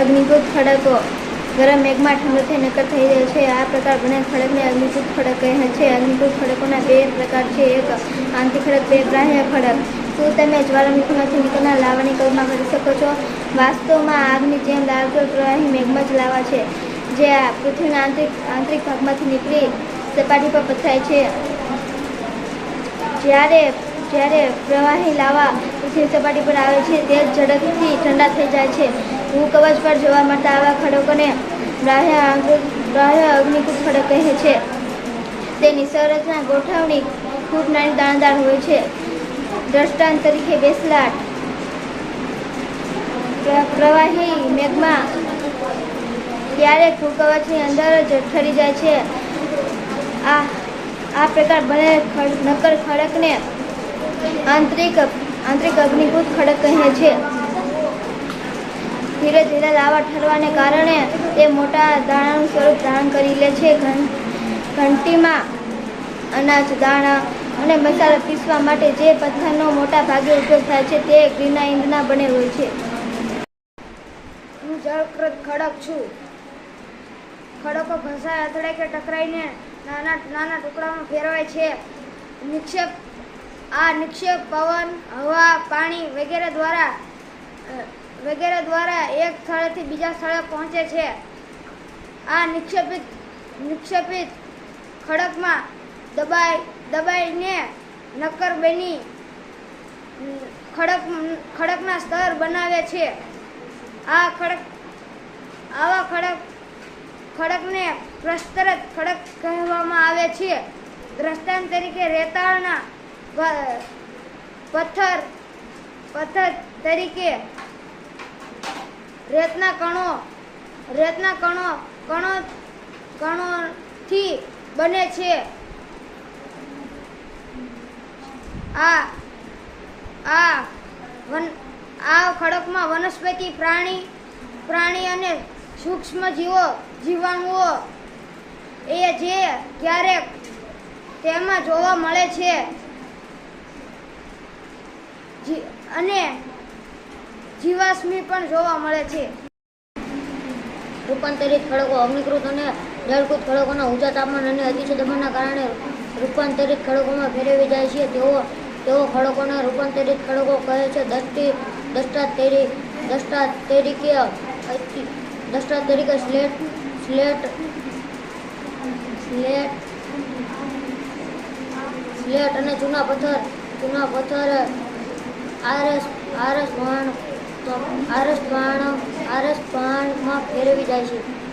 અગ્નિકૃત ખડકો. ગરમ મેઘમાં ઠંડો થઈ નકર થઈ જાય છે. આ પ્રકાર બને ખડકને અગ્નિભૂત ખડક કહે છે. અગ્નિભૂત ખડકોના બે પ્રકાર છે. એક આંતરિક ખડક, બે ગ્રાહ્ય ખડક. શું તમે જ્વાલામુખીમાંથી નીકળનાર લાવાની કલ્પના કરી શકો છો? વાસ્તવમાં આગની જેમ લાવતો પ્રવાહી મેઘમાં જ લાવા છે. જે આ પૃથ્વીના આંતરિક આંતરિક ભાગમાંથી નીકળી સપાટી પર પથરાય છે. જ્યારે જ્યારે પ્રવાહી લાવા પૃથ્વી સપાટી પર આવે છે, તે ઝડપથી ઠંડા થઈ જાય છે. હું કવચ પર જોવા મળતા આવા ખડકોને બાહ્ય અગ્નિકૃત ખડક કહે છે. તેની સંરચના ગોઠવણી ખૂબ નાની દાણદાર હોય છે. દ્રષ્ટાંત તરીકે બેસલાટ પ્ર- પ્રવાહી મેઘમાં ક્યારેક ભૂકવચની અંદર જ ઠરી જાય છે. આ આ પ્રકાર ભલે નક્કર ખડકને આંતરિક આંતરિક અગ્નિભૂત ખડક કહે છે. ધીરે ધીરે લાવા ઠરવાને કારણે તે મોટા દાણાનું સ્વરૂપ ધારણ કરી લે છે. ઘંટીમાં અનાજ, દાણા અને મસાલા પીસવા માટે જે પથ્થરનો મોટા ભાગે ઉપયોગ થાય છે તે ગ્રીના ઈંધના બને હોય છે. હું જળકૃત ખડક છું. ખડકો ઘસાય અથડાય કે ટકરાઈને નાના નાના ટુકડામાં ફેરવાય છે. નિક્ષેપ આ નિક્ષેપ પવન, હવા, પાણી વગેરે દ્વારા વગેરે દ્વારા એક સ્થળેથી બીજા સ્થળે પહોંચે છે. આ નિક્ષેપિત નિક્ષેપિત ખડકમાં દબાઈ, દબાઈને નક્કર બની ખડક, ખડકના સ્તર બનાવે છે. આ ખડક, આવા ખડક, ખડકને પ્રસ્તરત ખડક કહેવામાં આવે છે. દ્રષ્ટાંત તરીકે રેતાળના પથ્થર પથ્થર તરીકે રેતના કણો રેતના કણો કણો, કણોથી બને છે. આ આ વન આ ખડકમાં વનસ્પતિ, પ્રાણી પ્રાણી અને સૂક્ષ્મ જીવો, જીવાણુઓ, એ જે ક્યારેક તેમાં જોવા મળે છે. અને જીવાશ્મી પણ જોવા મળે છે. રૂપાંતરિત ખડકો અગ્નિકૃત અને જળકૃત ખડકોના ઊંચા તાપમાન અને અતિશય દબાણના કારણે રૂપાંતરિત ખડકોમાં ફેરવી જાય છે. તેઓ તેઓ ખડકોને રૂપાંતરિત ખડકો કહે છે. દસ્તી દસ્તા તેરી દસ્તા તરીકે દસ્તા તરીકે સ્લેટ સ્લેટ સ્લેટ સ્લેટ અને ચૂના પથ્થર ચૂના પથ્થર આરસ આરસ પાણ આરસ પાણ આરસ પાણમાં ફેરવી જાય છે.